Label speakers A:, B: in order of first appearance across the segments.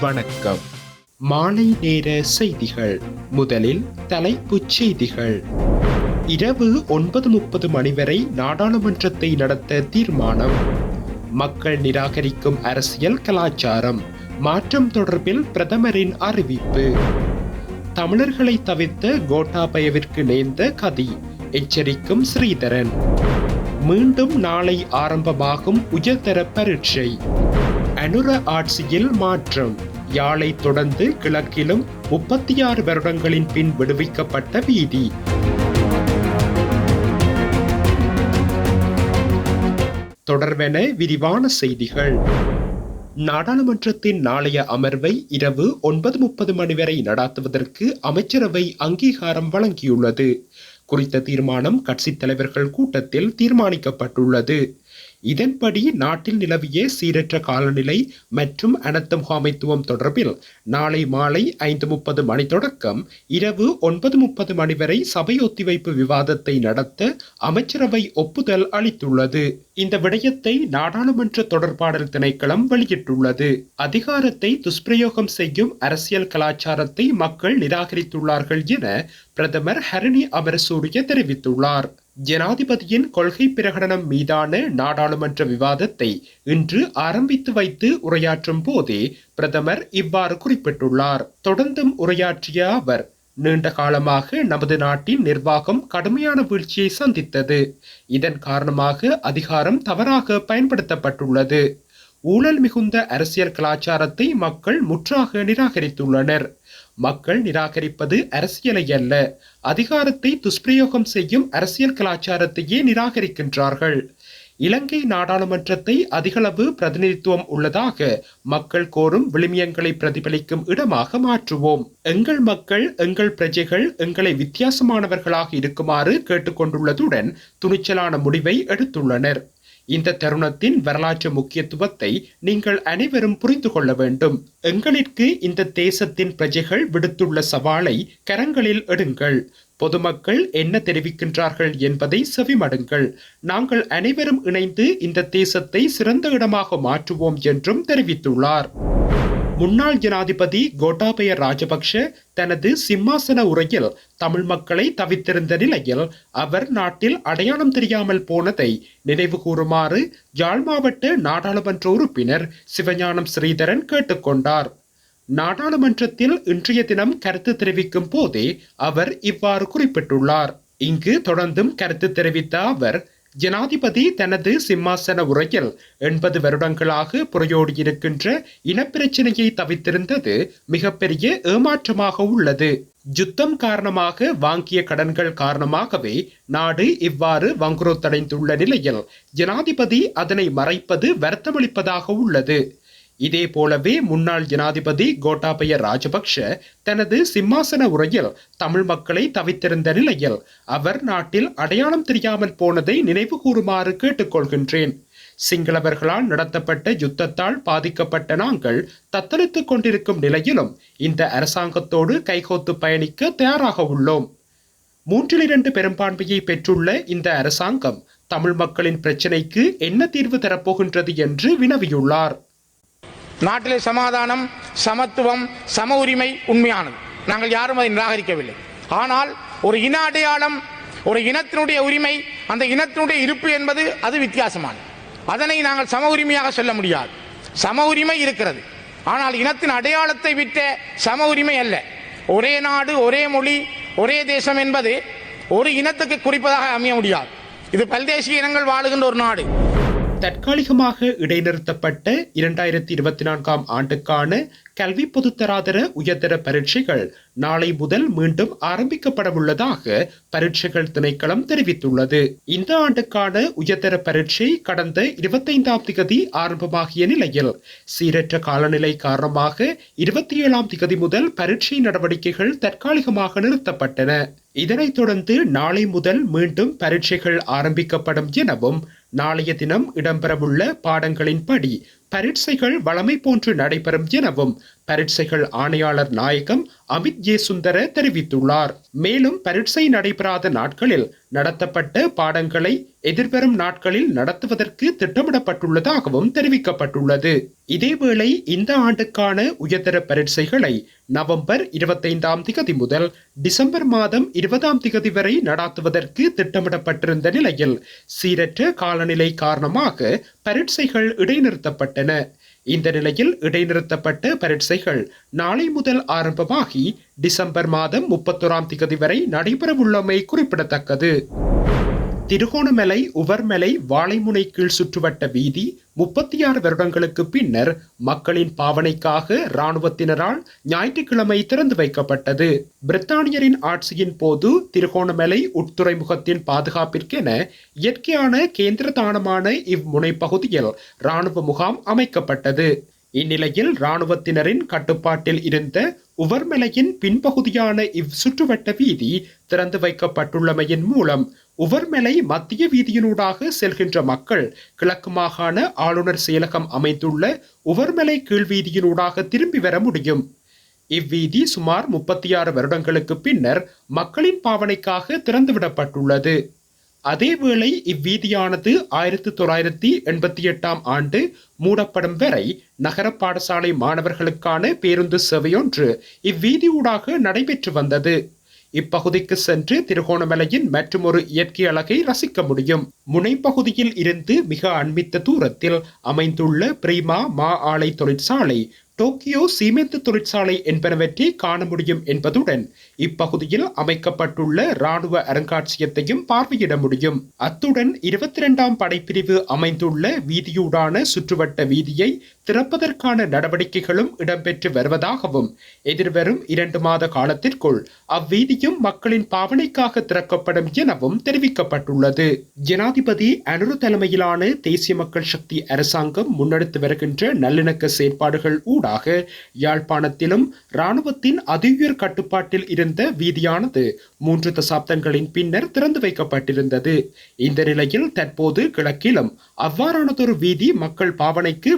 A: வணக்கம். மாலை நேர செய்திகள். முதலில் தலைப்புச் செய்திகள். இரவு ஒன்பது முப்பது மணி வரை நாடாளுமன்றத்தை நடத்த தீர்மானம். மக்கள் நிராகரிக்கும் அரசியல் கலாச்சாரம். மாற்றம் தொடர்பில் பிரதமரின் அறிவிப்பு. தமிழர்களை தவிர்த்த கோட்டாபயவிற்கு நேர்ந்த கதி. எச்சரிக்கும் ஸ்ரீதரன். மீண்டும் நாளை ஆரம்பமாகும் உயர்தர பரீட்சை. அனுர ஆட்சியில் மாற்றம். யாழை தொடர்ந்து கிழக்கிலும் முப்பத்தி ஆறு வருடங்களின் பின் விடுவிக்கப்பட்ட வீதி. தொடர்வென விரிவான செய்திகள். நாடாளுமன்றத்தின் நாளைய அமர்வை இரவு ஒன்பது முப்பது மணி வரை நடாத்துவதற்கு அமைச்சரவை அங்கீகாரம் வழங்கியுள்ளது. குறித்த தீர்மானம் கட்சித் தலைவர்கள் கூட்டத்தில் தீர்மானிக்கப்பட்டுள்ளது. இதன்படி நாட்டில் நிலவிய சீரற்ற காலநிலை மற்றும் அனர்த்த முகாமைத்துவம் தொடர்பில் நாளை மாலை ஐந்து முப்பது மணி தொடக்கம் இரவு ஒன்பது முப்பது மணி வரை சபை ஒத்திவைப்பு விவாதத்தை நடத்த அமைச்சரவை ஒப்புதல் அளித்துள்ளது. இந்த விடயத்தை நாடாளுமன்ற தொடர்பாடல் திணைக்களம் வெளியிட்டுள்ளது. அதிகாரத்தை துஷ்பிரயோகம் செய்யும் அரசியல் கலாச்சாரத்தை மக்கள் நிராகரித்துள்ளார்கள் என பிரதமர் ஹரணி அமரசூரிய தெரிவித்துள்ளார். ஜனாதிபதியின் கொள்கை பிரகடனம் மீதான நாடாளுமன்ற விவாதத்தை இன்று ஆரம்பித்து வைத்து உரையாற்றும் போதே பிரதமர் இவ்வாறு குறிப்பிட்டுள்ளார். தொடர்ந்தும் உரையாற்றிய அவர் நீண்ட காலமாக நமது நாட்டின் நிர்வாகம் கடுமையான வீழ்ச்சியை சந்தித்தது. இதன் காரணமாக அதிகாரம் தவறாக பயன்படுத்தப்பட்டுள்ளது. ஊழல் மிகுந்த அரசியல் கலாச்சாரத்தை மக்கள் முற்றாக நிராகரித்துள்ளனர். மக்கள் நிராகரிப்பது அரசியலை அல்ல அதிகாரத்தை துஷ்பிரயோகம் செய்யும் அரசியல் கலாச்சாரத்தையே நிராகரிக்கின்றார்கள். இலங்கை நாடாளுமன்றத்தை அதிகளவு பிரதிநிதித்துவம் உள்ளதாக மக்கள் கோரும் விளிமியங்களை பிரதிபலிக்கும் இடமாக மாற்றுவோம். எங்கள் மக்கள் எங்கள் பிரஜைகள் எங்களை வித்தியாசமானவர்களாக இருக்குமாறு கேட்டுக்கொண்டுள்ளதுடன் துணிச்சலான முடிவை எடுத்துள்ளனர். இந்த தருணத்தின் வரலாற்று முக்கியத்துவத்தை நீங்கள் அனைவரும் புரிந்து கொள்ள வேண்டும். எங்களிற்கு இந்த தேசத்தின் பிரஜைகள் விடுத்துள்ள சவாலை கரங்களில் எடுங்கள். பொதுமக்கள் என்ன தெரிவிக்கின்றார்கள் என்பதை செவிமடுங்கள். நாங்கள் அனைவரும் இணைந்து இந்த தேசத்தை சிறந்த இடமாக மாற்றுவோம் என்றும் தெரிவித்துள்ளார். முன்னாள் ஜனாதிபதி கோட்டாபய ராஜபக்ஷ தனது சிம்மாசன உரையில் தமிழ் மக்களை தவித்திருந்த நிலையில் அவர் நாட்டில் அடையாளம் தெரியாமல் போனதை நினைவு கூறுமாறு யாழ் மாவட்ட நாடாளுமன்ற உறுப்பினர் சிவஞானம் ஸ்ரீதரன் கேட்டுக்கொண்டார் நாடாளுமன்றத்தில் இன்றைய தினம் கருத்து தெரிவிக்கும் போதே அவர் இவ்வாறு குறிப்பிட்டுள்ளார். இங்கு தொடர்ந்தும் கருத்து தெரிவித்த அவர் ஜனாதிபதி தனது சிம்மாசன உரையில் எண்பது வருடங்களாக புறையோடியிருக்கின்ற இனப்பிரச்சனையை தவித்திருந்தது மிகப்பெரிய ஏமாற்றமாக உள்ளது. யுத்தம் காரணமாக வாங்கிய கடன்கள் காரணமாகவே நாடு இவ்வாறு வங்குரோத்தடைந்துள்ள நிலையில் ஜனாதிபதி அதனை மறைப்பது வருத்தமளிப்பதாக உள்ளது. இதே போலவே முன்னாள் ஜனாதிபதி கோட்டாபய ராஜபக்ஷ தனது சிம்மாசன உரையில் தமிழ் மக்களை தவித்திருந்த நிலையில் அவர் நாட்டில் அடையாளம் தெரியாமல் போனதை நினைவு கூறுமாறு கேட்டுக்கொள்கின்றேன். சிங்களவர்களால் நடத்தப்பட்ட யுத்தத்தால் பாதிக்கப்பட்ட நாங்கள் தத்தளித்துக் கொண்டிருக்கும் நிலையிலும் இந்த அரசாங்கத்தோடு கைகோத்து பயணிக்க தயாராக உள்ளோம். மூன்றில் இரண்டு பெரும்பான்மையை பெற்றுள்ள இந்த அரசாங்கம் தமிழ் மக்களின் பிரச்சினைக்கு என்ன தீர்வு தரப்போகின்றது என்று வினவியுள்ளார்.
B: நாட்டிலே சமாதானம் சமத்துவம் சம உரிமை உண்மையானது. நாங்கள் யாரும் அதை நிராகரிக்கவில்லை. ஆனால் ஒரு இன அடையாளம் ஒரு இனத்தினுடைய உரிமை அந்த இனத்தினுடைய இருப்பு என்பது அது வித்தியாசமானது. அதனை நாங்கள் சம உரிமையாக சொல்ல முடியாது. சம உரிமை இருக்கிறது. ஆனால் இனத்தின் அடையாளத்தை விட்ட சம உரிமை அல்ல. ஒரே நாடு ஒரே மொழி ஒரே தேசம் என்பது ஒரு இனத்துக்கு குறிப்பதாக அமைய முடியாது. இது பல்தேசிய இனங்கள் வாழுகின்ற ஒரு நாடு.
A: தற்காலிகமாக இடைநிறுத்தப்பட்ட இரண்டாயிரத்தி இருபத்தி நான்காம் ஆண்டுக்கான கல்வி பொதுத்தராதர உயர்தர பரீட்சைகள் நாளை முதல் மீண்டும் ஆரம்பிக்கப்படவுள்ளதாக பரீட்சைகள் திணைக்களம் தெரிவித்துள்ளது. இந்த ஆண்டுக்கான உயர்தர பரீட்சை கடந்த இருபத்தைந்தாம் திகதி ஆரம்பமாகிய நிலையில் சீரற்ற காலநிலை காரணமாக இருபத்தி ஏழாம் திகதி முதல் பரீட்சை நடவடிக்கைகள் தற்காலிகமாக நிறுத்தப்பட்டன. இதனைத் தொடர்ந்து நாளை முதல் மீண்டும் பரீட்சைகள் ஆரம்பிக்கப்படும் எனவும் நாளைய தினம் இடம்பெறவுள்ள பாடங்களின்படி பரீட்சைகள் வழமை போன்று நடைபெறும் எனவும் பரீட்சைகள் ஆணையாளர் நாயகம் அமித் ஜே சுந்தர தெரிவித்துள்ளார். மேலும் பரீட்சை நடைபெறாத நாட்களில் நடத்தப்பட்ட பாடங்களை எதிர்வரும் நாட்களில் நடத்துவதற்கு திட்டமிடப்பட்டுள்ளதாகவும் தெரிவிக்கப்பட்டுள்ளது. இதேவேளை இந்த ஆண்டுக்கான உயர்தர பரீட்சைகளை நவம்பர் இருபத்தைந்தாம் திகதி முதல் டிசம்பர் மாதம் இருபதாம் திகதி வரை நடாத்துவதற்கு திட்டமிடப்பட்டிருந்த நிலையில் சீரற்ற காலநிலை காரணமாக பரீட்சைகள் இடைநிறுத்தப்பட்டன. இந்த நிலையில் இடைநிறுத்தப்பட்ட பரீட்சைகள் நாளை முதல் ஆரம்பமாகி டிசம்பர் மாதம் முப்பத்தோராம் திகதி வரை நடைபெறவுள்ளமை குறிப்பிடத்தக்கது. திருகோணமலை உவர்மலை வாழைமுனை கீழ் சுற்றுவட்ட வீதி முப்பத்தி ஆறு வருடங்களுக்கு பின்னர் மக்களின் பாவனைக்காக இராணுவத்தினரால் ஞாயிற்றுக்கிழமை திறந்து வைக்கப்பட்டது. பிரித்தானியரின் ஆட்சியின் போது திருகோணமலை உட்துறைமுகத்தின் பாதுகாப்பிற்கென இயற்கையான கேந்திர தானமான இவ்முனை பகுதியில் இராணுவ முகாம் அமைக்கப்பட்டது. இந்நிலையில் இராணுவத்தினரின் கட்டுப்பாட்டில் இருந்த உவர்மலையின் பின்பகுதியான இவ் சுற்றுவட்ட வீதி திறந்து வைக்கப்பட்டுள்ளமையின் மூலம் உவர்மலை மத்திய வீதியினூடாக செல்கின்ற மக்கள் கிழக்கு மாகாண ஆளுநர் செயலகம் அமைந்துள்ள உவர்மலை கீழ்வீதியினூடாக திரும்பி வர முடியும். இவ்வீதி சுமார் முப்பத்தி ஆறு வருடங்களுக்கு பின்னர் மக்களின் பாவனைக்காக திறந்துவிடப்பட்டுள்ளது. அதேவேளை இவ்வீதியானது ஆயிரத்தி தொள்ளாயிரத்தி எண்பத்தி எட்டாம் ஆண்டு மூடப்படும் வரை நகர பாடசாலை மாணவர்களுக்கான பேருந்து சேவையொன்று இவ்வீதியூடாக நடைபெற்று வந்தது. இப்பகுதிக்கு சென்று திருகோணமலையின் மற்றொரு இயற்கை அழகை ரசிக்க முடியும். முனைப்பகுதியில் இருந்து மிக அண்மித்த தூரத்தில் அமைந்துள்ள பிரீமா மா ஆலை தொழிற்சாலை டோக்கியோ சீமெந்து தொழிற்சாலை என்பனவற்றை காண முடியும் என்பதுடன் இப்பகுதியில் அமைக்கப்பட்டுள்ள ராணுவ அருங்காட்சியகத்தையும் பார்வையிட முடியும். அத்துடன் இருபத்தி இரண்டாம் படைப்பிரிவு அமைந்துள்ள வீதியூடான சுற்றுவட்ட வீதியை திறப்பதற்கான நடவடிக்கைகளும் இடம்பெற்று வருவதாகவும் எதிர்வரும் இரண்டு மாத காலத்திற்குள் அவ்வீதியும் மக்களின் பாவனைக்காக திறக்கப்படும் எனவும் தெரிவிக்கப்பட்டுள்ளது. ஜனாதிபதி அனுரு தலைமையிலான தேசிய மக்கள் சக்தி அரசாங்கம் முன்னெடுத்து வருகின்ற நல்லிணக்க செயற்பாடுகள் ஊடாக யாழ்ப்பாணத்திலும் இராணுவத்தின் அதியுயர் கட்டுப்பாட்டில் இருந்த வீதியானது மூன்று தசாப்தங்களின் பின்னர் திறந்து வைக்கப்பட்டிருந்தது. இந்த நிலையில் தற்போது கிழக்கிலும் அவ்வாறானதொரு வீதி மக்கள் பாவனைக்கு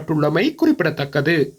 A: விடுவிக்கப்பட்டுள்ளமை குறிப்பிடத்தக்கது.